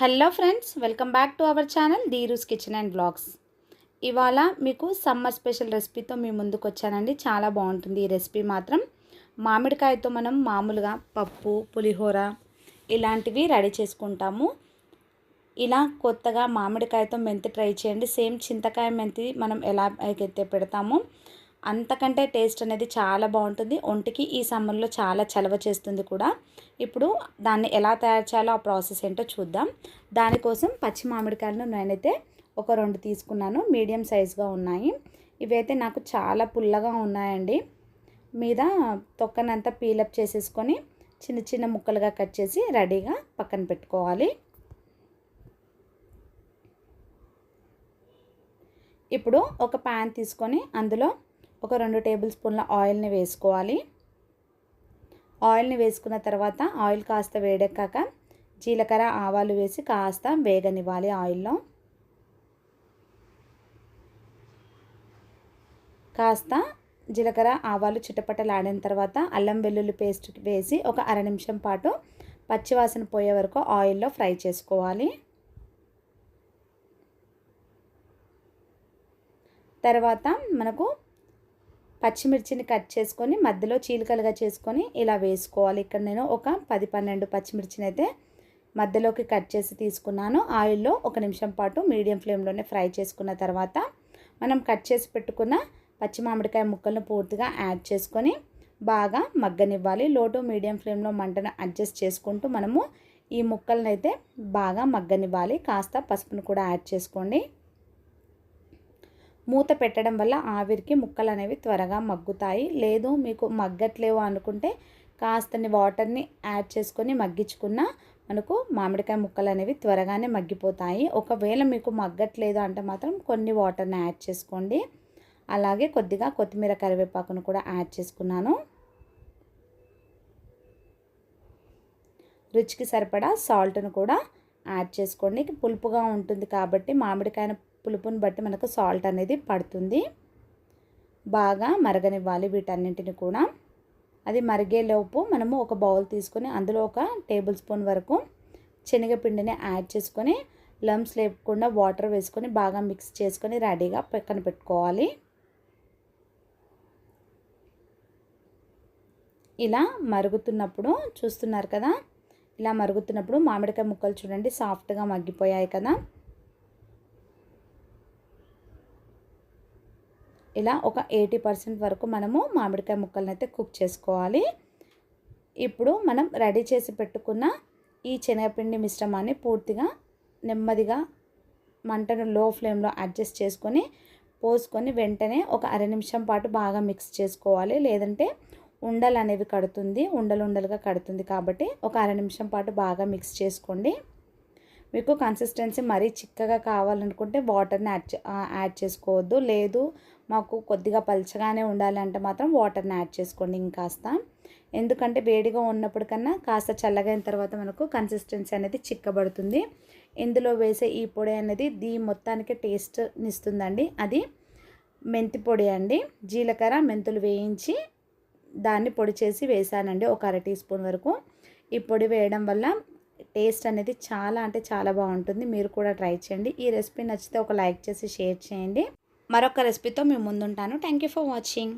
Hello friends welcome back to our channel Dheeru's kitchen and blogs ఇవాళ మీకు summer special రెసిపీతో మీ ముందుకు వచ్చానండి. చాలా బాగుంటుంది ఈ రెసిపీ మాత్రం. మామిడికాయతో మనం మామూలుగా పప్పు పులిహోర ఇలాంటివి రెడీ చేసుకుంటాము. ఇలా కొత్తగా మామిడికాయతో మెంతి ట్రై చేయండి. సేమ్ చింతకాయ మెంతి మనం ఎలా అయితే పెడతామో అంతకంటే టేస్ట్ అనేది చాలా బాగుంటుంది. ఒంటికి ఈ సమ్మర్లో చాలా చలవ చేస్తుంది కూడా. ఇప్పుడు దాన్ని ఎలా తయారు చేయాలో ఆ ప్రాసెస్ ఏంటో చూద్దాం. దానికోసం పచ్చి మామిడికాయలను నేనైతే ఒక రెండు తీసుకున్నాను. మీడియం సైజ్గా ఉన్నాయి. ఇవైతే నాకు చాలా పుల్లగా ఉన్నాయండి. మీద తొక్కనంతా పీలప్ చేసేసుకొని చిన్న చిన్న ముక్కలుగా కట్ చేసి రెడీగా పక్కన పెట్టుకోవాలి. ఇప్పుడు ఒక ప్యాన్ తీసుకొని అందులో ఒక రెండు టేబుల్ స్పూన్ల ఆయిల్ని వేసుకోవాలి. ఆయిల్ని వేసుకున్న తర్వాత ఆయిల్ కాస్త వేడెక్కాక జీలకర్ర ఆవాలు వేసి కాస్త వేగనివ్వాలి ఆయిల్లో. కాస్త జీలకర్ర ఆవాలు చిటపటలాడిన తర్వాత అల్లం వెల్లుల్లి పేస్ట్ వేసి ఒక అర నిమిషం పాటు పచ్చివాసన పోయే వరకు ఆయిల్లో ఫ్రై చేసుకోవాలి. తర్వాత మనకు పచ్చిమిర్చిని కట్ చేసుకొని మధ్యలో చీలికలుగా చేసుకొని ఇలా వేసుకోవాలి. ఇక్కడ నేను ఒక పది పన్నెండు పచ్చిమిర్చిని అయితే మధ్యలోకి కట్ చేసి తీసుకున్నాను. ఆయిల్లో ఒక నిమిషం పాటు మీడియం ఫ్లేమ్లోనే ఫ్రై చేసుకున్న తర్వాత మనం కట్ చేసి పెట్టుకున్న పచ్చి మామిడికాయ ముక్కలను పూర్తిగా యాడ్ చేసుకొని బాగా మగ్గనివ్వాలి. లోటు మీడియం ఫ్లేమ్లో మంటను అడ్జస్ట్ చేసుకుంటూ మనము ఈ ముక్కలను అయితే బాగా మగ్గనివ్వాలి. కాస్త పసుపును కూడా యాడ్ చేసుకోండి. మూత పెట్టడం వల్ల ఆవిరికి ముక్కలు అనేవి త్వరగా మగ్గుతాయి. లేదు మీకు మగ్గట్లేవు అనుకుంటే కాస్తని వాటర్ని యాడ్ చేసుకొని మగ్గించుకున్న మనకు మామిడికాయ ముక్కలు అనేవి త్వరగానే మగ్గిపోతాయి. ఒకవేళ మీకు మగ్గట్లేదు అంటే మాత్రం కొన్ని వాటర్ని యాడ్ చేసుకోండి. అలాగే కొద్దిగా కొత్తిమీర కరివేపాకును కూడా యాడ్ చేసుకున్నాను. రుచికి సరిపడా సాల్ట్ను కూడా యాడ్ చేసుకోండి. పులుపుగా ఉంటుంది కాబట్టి మామిడికాయ పులుపుని బట్టి మనకు సాల్ట్ అనేది పడుతుంది. బాగా మరగనివ్వాలి వీటన్నింటిని కూడా. అది మరిగేలోపు మనము ఒక బౌల్ తీసుకొని అందులో ఒక టేబుల్ స్పూన్ వరకు శనగపిండిని యాడ్ చేసుకొని లమ్స్ లేకుండా వాటర్ వేసుకొని బాగా మిక్స్ చేసుకొని రెడీగా పక్కన పెట్టుకోవాలి. ఇలా మరుగుతున్నప్పుడు చూస్తున్నారు కదా ఇలా మరుగుతున్నప్పుడు మామిడికాయ ముక్కలు చూడండి సాఫ్ట్గా మగ్గిపోయాయి కదా. ఇలా ఒక ఎయిటీ పర్సెంట్ వరకు మనము మామిడికాయ ముక్కలను అయితే కుక్ చేసుకోవాలి. ఇప్పుడు మనం రెడీ చేసి పెట్టుకున్న ఈ శనగపిండి మిశ్రమాన్ని పూర్తిగా నెమ్మదిగా మంటను లో ఫ్లేమ్లో అడ్జస్ట్ చేసుకొని పోసుకొని వెంటనే ఒక అర నిమిషం పాటు బాగా మిక్స్ చేసుకోవాలి. లేదంటే ఉండలు అనేవి కడుతుంది ఉండలు ఉండలుగా కడుతుంది కాబట్టి ఒక అర నిమిషం పాటు బాగా మిక్స్ చేసుకోండి. మీకు కన్సిస్టెన్సీ మరీ చిక్కగా కావాలనుకుంటే వాటర్ని యాడ్ యాడ్ చేసుకోవద్దు. లేదు మాకు కొద్దిగా పలచగానే ఉండాలంటే మాత్రం వాటర్ని యాడ్ చేసుకోండి ఇంకాస్త. ఎందుకంటే వేడిగా ఉన్నప్పటికన్నా కాస్త చల్లగైన తర్వాత మనకు కన్సిస్టెన్సీ అనేది చిక్కబడుతుంది. ఇందులో వేసే ఈ పొడి అనేది దీ మొత్తానికి టేస్ట్నిస్తుందండి అది మెంతి పొడి అండి. జీలకర్ర మెంతులు వేయించి దాన్ని పొడి చేసి వేసానండి ఒక అర టీ స్పూన్ వరకు. ఈ పొడి వేయడం వల్ల టేస్ట్ అనేది చాలా అంటే చాలా బాగుంటుంది. మీరు కూడా ట్రై చేయండి. ఈ రెసిపీ నచ్చితే ఒక లైక్ చేసి షేర్ చేయండి. మరొక రెసిపీతో మేము ముందుంటాను. Thank you for watching.